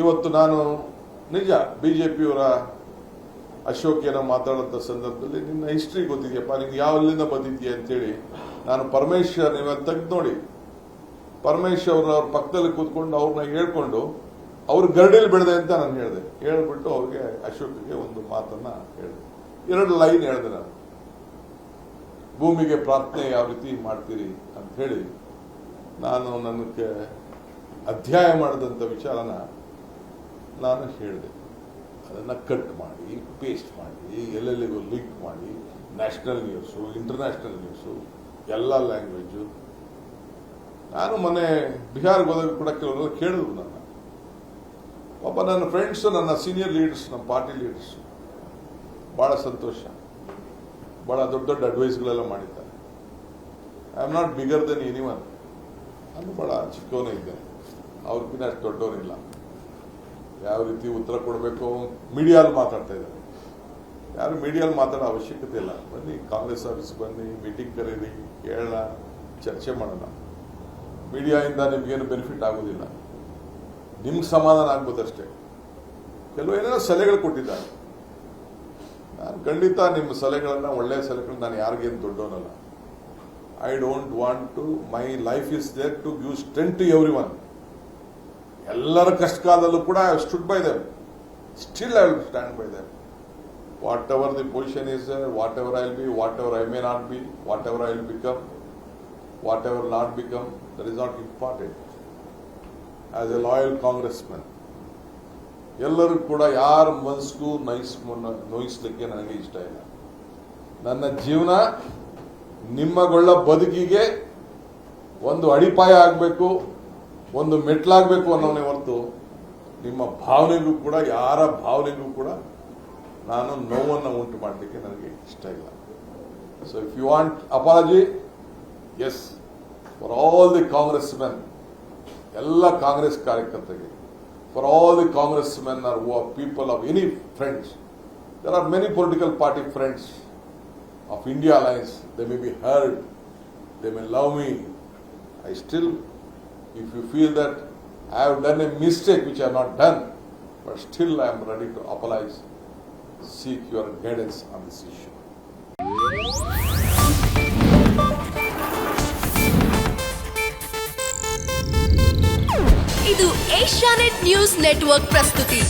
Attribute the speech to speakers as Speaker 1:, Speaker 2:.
Speaker 1: ಇವತ್ತು ನಾನು ನಿಜ ಬಿ ಜೆ ಪಿಯವರ ಅಶೋಕ್ ಏನೋ ಮಾತಾಡೋಂಥ ಸಂದರ್ಭದಲ್ಲಿ ನಿನ್ನ ಹಿಸ್ಟ್ರಿ ಗೊತ್ತಿದೆಯಪ್ಪ, ನೀನು ಯಾವಲ್ಲಿಂದ ಬಂದಿದ್ದೀಯ ಅಂತೇಳಿ ನಾನು ಪರಮೇಶ್ವರ್ ನೀವು ತೆಗೆದು ನೋಡಿ. ಪರಮೇಶ್ವರ್ ಅವ್ರ ಪಕ್ಕದಲ್ಲಿ ಕೂತ್ಕೊಂಡು ಅವ್ರನ್ನ ಹೇಳ್ಕೊಂಡು ಅವ್ರ ಗರ್ಡಿಲ್ ಬೆಳೆದೆ ಅಂತ ನಾನು ಹೇಳಿದೆ. ಹೇಳ್ಬಿಟ್ಟು ಅವ್ರಿಗೆ ಅಶೋಕ್ಗೆ ಒಂದು ಮಾತನ್ನ ಹೇಳಿದೆ. ಎರಡು ಲೈನ್ ಹೇಳಿದೆ ನಾನು. ಭೂಮಿಗೆ ಪ್ರಾರ್ಥನೆ ಯಾವ ರೀತಿ ಮಾಡ್ತೀರಿ ಅಂತ ಹೇಳಿ ನಾನು ನನಗೆ ಅಧ್ಯಾಯ ಮಾಡಿದಂಥ ವಿಚಾರನ ನಾನು ಹೇಳಿದೆ. ಅದನ್ನು ಕಟ್ ಮಾಡಿ ಪೇಸ್ಟ್ ಮಾಡಿ, ಎಲ್ಲೆಲ್ಲಿಗೂ ಲಿಂಕ್ ಮಾಡಿ ನ್ಯಾಷನಲ್ ನ್ಯೂಸು ಇಂಟರ್ನ್ಯಾಷನಲ್ ನ್ಯೂಸು ಎಲ್ಲ ಲ್ಯಾಂಗ್ವೇಜು ನಾನು ಮೊನ್ನೆ ಬಿಹಾರ್ಗೆ ಹೋದಾಗ ಕೂಡ ಕೆಲವರೆಲ್ಲ ಕೇಳಿದ್ರು ನನ್ನ. ಒಬ್ಬ ನನ್ನ ಫ್ರೆಂಡ್ಸು ನನ್ನ ಸೀನಿಯರ್ ಲೀಡರ್ಸ್ ನಮ್ಮ ಪಾರ್ಟಿ ಲೀಡರ್ಸ್ ಭಾಳ ಸಂತೋಷ. ಭಾಳ ದೊಡ್ಡ ದೊಡ್ಡ ಅಡ್ವೈಸ್ಗಳೆಲ್ಲ ಮಾಡಿದ್ದಾರೆ. I am not bigger than anyone ನಾನು ಭಾಳ ಚಿಕ್ಕವನೇ ಇದ್ದೇನೆ. ಅವ್ರಿಗಿಂತ ಅಷ್ಟು ದೊಡ್ಡವನಿಲ್ಲ. ಯಾವ ರೀತಿ ಉತ್ತರ ಕೊಡಬೇಕು? ಮೀಡಿಯಾಲ್ಲಿ ಮಾತಾಡ್ತಾ ಇದ್ದಾರೆ. ಯಾರು ಮೀಡಿಯಾಲ್ಲಿ ಮಾತಾಡೋ ಅವಶ್ಯಕತೆ ಇಲ್ಲ. ಬನ್ನಿ, ಕಾಂಗ್ರೆಸ್ ಆಫೀಸ್ ಬನ್ನಿ, ಮೀಟಿಂಗ್ ಕರೀರಿ, ಕೇಳೋಣ, ಚರ್ಚೆ ಮಾಡೋಣ. ಮೀಡಿಯಾದಿಂದ ನಿಮಗೇನು ಬೆನಿಫಿಟ್ ಆಗೋದಿಲ್ಲ. ನಿಮ್ಗೆ ಸಮಾಧಾನ ಆಗ್ಬೋದಷ್ಟೇ ಕೆಲವು ಏನೇನೋ ಸಲಹೆಗಳು ಕೊಟ್ಟಿದ್ದಾರೆ. ನಾನು ಖಂಡಿತ ನಿಮ್ಮ ಸಲಹೆಗಳನ್ನು, ಒಳ್ಳೆಯ ಸಲಹೆಗಳನ್ನ ನಾನು ಯಾರಿಗೇನು ದೊಡ್ಡವನಲ್ಲ. I don't want to my life is there to give strength to everyone ಎಲ್ಲರ ಕಷ್ಟ ಕಾಲದಲ್ಲೂ ಕೂಡ I stood by them still I will stand by them whatever the position is whatever I will be whatever I may not be whatever I will become whatever not become that is not important as a loyal Congress man ಎಲ್ಲರೂ ಕೂಡ ಯಾರ ಮನಸ್ಸಿಗೂ noise ನೋಯಿಸ್ಲಿಕ್ಕೆ ನನಗೆ ಇಷ್ಟ ಇಲ್ಲ. ನನ್ನ ಜೀವನ ನಿಮ್ಮಗೊಳ್ಳ ಬದುಕಿಗೆ ಒಂದು ಅಡಿಪಾಯ ಆಗಬೇಕು. ಒಂದು ಮೆಟ್ಲಾಗಬೇಕು ಅನ್ನೋನೇ ಹೊರತು ನಿಮ್ಮ ಭಾವನೆಗೂ ಕೂಡ, ಯಾರ ಭಾವನೆಗೂ ಕೂಡ ನಾನು ನೋವನ್ನು ಉಂಟು ಮಾಡಲಿಕ್ಕೆ ನನಗೆ ಇಷ್ಟ ಇಲ್ಲ. So if you want apologies for all the Congress men ಎಲ್ಲ ಕಾಂಗ್ರೆಸ್ ಕಾರ್ಯಕರ್ತರಿಗೆ for all the Congress men are who are people of any friends there are many political party friends of India alliance they may be hurt they may love me I still if you feel that I have done a mistake which I have not done, but still I am ready to apologize, seek your guidance on this issue.
Speaker 2: ಇದು Asianet news network ಪ್ರಸ್ತುತಿ